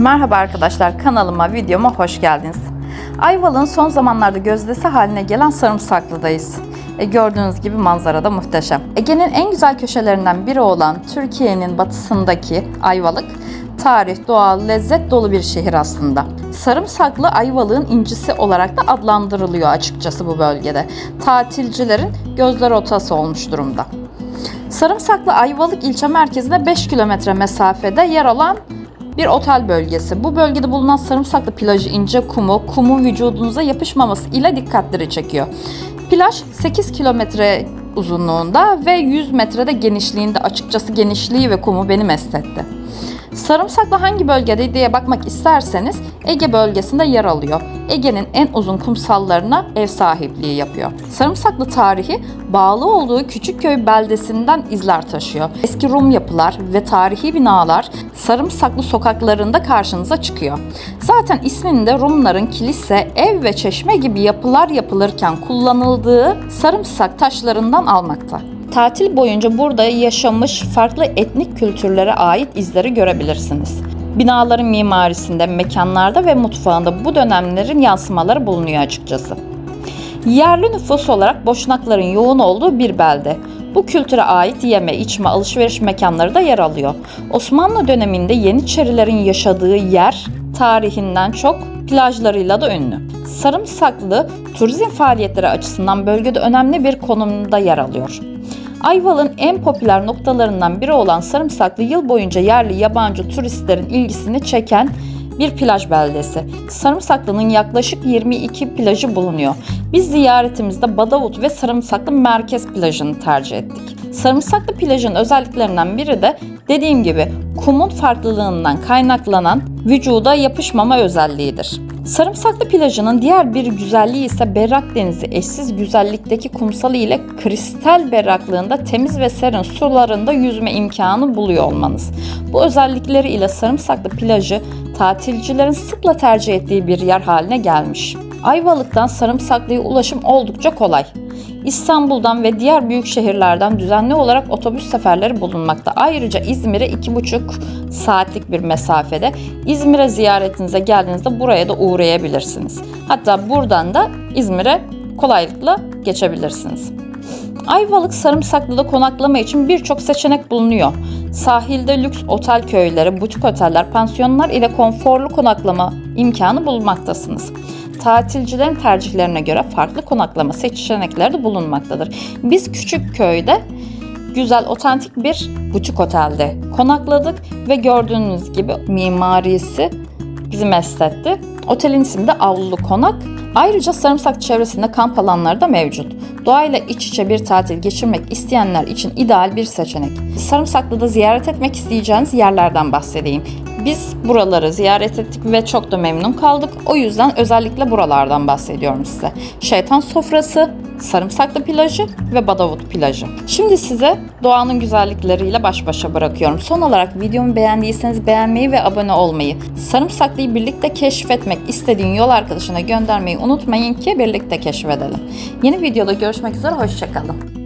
Merhaba arkadaşlar kanalıma videoma hoş geldiniz. Ayvalık'ın son zamanlarda gözdesi haline gelen Sarımsaklı'dayız. E, gördüğünüz gibi manzara da muhteşem. Ege'nin en güzel köşelerinden biri olan Türkiye'nin batısındaki Ayvalık, tarih, doğal, lezzet dolu bir şehir aslında. Sarımsaklı Ayvalık'ın incisi olarak da adlandırılıyor açıkçası bu bölgede. Tatilcilerin gözler otası olmuş durumda. Sarımsaklı Ayvalık ilçe merkezine 5 kilometre mesafede yer alan bir otel bölgesi. Bu bölgede bulunan sarımsaklı plajı ince kumu, kumun vücudunuza yapışmaması ile dikkatleri çekiyor. Plaj 8 kilometre uzunluğunda ve 100 metrede genişliğinde açıkçası genişliği ve kumu beni mest etti. Sarımsaklı hangi bölgede diye bakmak isterseniz Ege bölgesinde yer alıyor. Ege'nin en uzun kumsallarına ev sahipliği yapıyor. Sarımsaklı tarihi bağlı olduğu Küçükköy beldesinden izler taşıyor. Eski Rum yapılar ve tarihi binalar Sarımsaklı sokaklarında karşınıza çıkıyor. Zaten isminde Rumların kilise, ev ve çeşme gibi yapılar yapılırken kullanıldığı sarımsak taşlarından almakta. Tatil boyunca burada yaşamış farklı etnik kültürlere ait izleri görebilirsiniz. Binaların mimarisinde, mekanlarda ve mutfağında bu dönemlerin yansımaları bulunuyor açıkçası. Yerli nüfus olarak Boşnakların yoğun olduğu bir belde. Bu kültüre ait yeme, içme, alışveriş mekanları da yer alıyor. Osmanlı döneminde Yeniçerilerin yaşadığı yer tarihinden çok plajlarıyla da ünlü. Sarımsaklı turizm faaliyetleri açısından bölgede önemli bir konumda yer alıyor. Ayvalık'ın en popüler noktalarından biri olan Sarımsaklı yıl boyunca yerli yabancı turistlerin ilgisini çeken bir plaj beldesi. Sarımsaklı'nın yaklaşık 22 plajı bulunuyor. Biz ziyaretimizde Badavut ve Sarımsaklı Merkez plajını tercih ettik. Sarımsaklı plajın özelliklerinden biri de dediğim gibi kumun farklılığından kaynaklanan vücuda yapışmama özelliğidir. Sarımsaklı plajının diğer bir güzelliği ise berrak denizi eşsiz güzellikteki kumsalı ile kristal berraklığında temiz ve serin sularında yüzme imkanı buluyor olmanız. Bu özellikleri ile Sarımsaklı plajı tatilcilerin sıkla tercih ettiği bir yer haline gelmiş. Ayvalık'tan Sarımsaklı'ya ulaşım oldukça kolay. İstanbul'dan ve diğer büyük şehirlerden düzenli olarak otobüs seferleri bulunmakta. Ayrıca İzmir'e 2,5 saatlik bir mesafede İzmir'e ziyaretinize geldiğinizde buraya da uğrayabilirsiniz. Hatta buradan da İzmir'e kolaylıkla geçebilirsiniz. Ayvalık Sarımsaklı'da konaklama için birçok seçenek bulunuyor. Sahilde lüks otel köyleri, butik oteller, pansiyonlar ile konforlu konaklama imkanı bulunmaktasınız tatilcilerin tercihlerine göre farklı konaklama seçenekleri de bulunmaktadır. Biz küçük köyde güzel, otantik bir butik otelde konakladık ve gördüğünüz gibi mimarisi bizi mest etti. Otelin ismi de Avlulu Konak. Ayrıca Sarımsak çevresinde kamp alanları da mevcut. Doğayla iç içe bir tatil geçirmek isteyenler için ideal bir seçenek. Sarımsaklı'da ziyaret etmek isteyeceğiniz yerlerden bahsedeyim. Biz buraları ziyaret ettik ve çok da memnun kaldık. O yüzden özellikle buralardan bahsediyorum size. Şeytan Sofrası, Sarımsaklı Plajı ve Badavut Plajı. Şimdi size doğanın güzellikleriyle baş başa bırakıyorum. Son olarak videomu beğendiyseniz beğenmeyi ve abone olmayı, Sarımsaklı'yı birlikte keşfetmek istediğin yol arkadaşına göndermeyi unutmayın ki birlikte keşfedelim. Yeni videoda görüşmek üzere, hoşçakalın.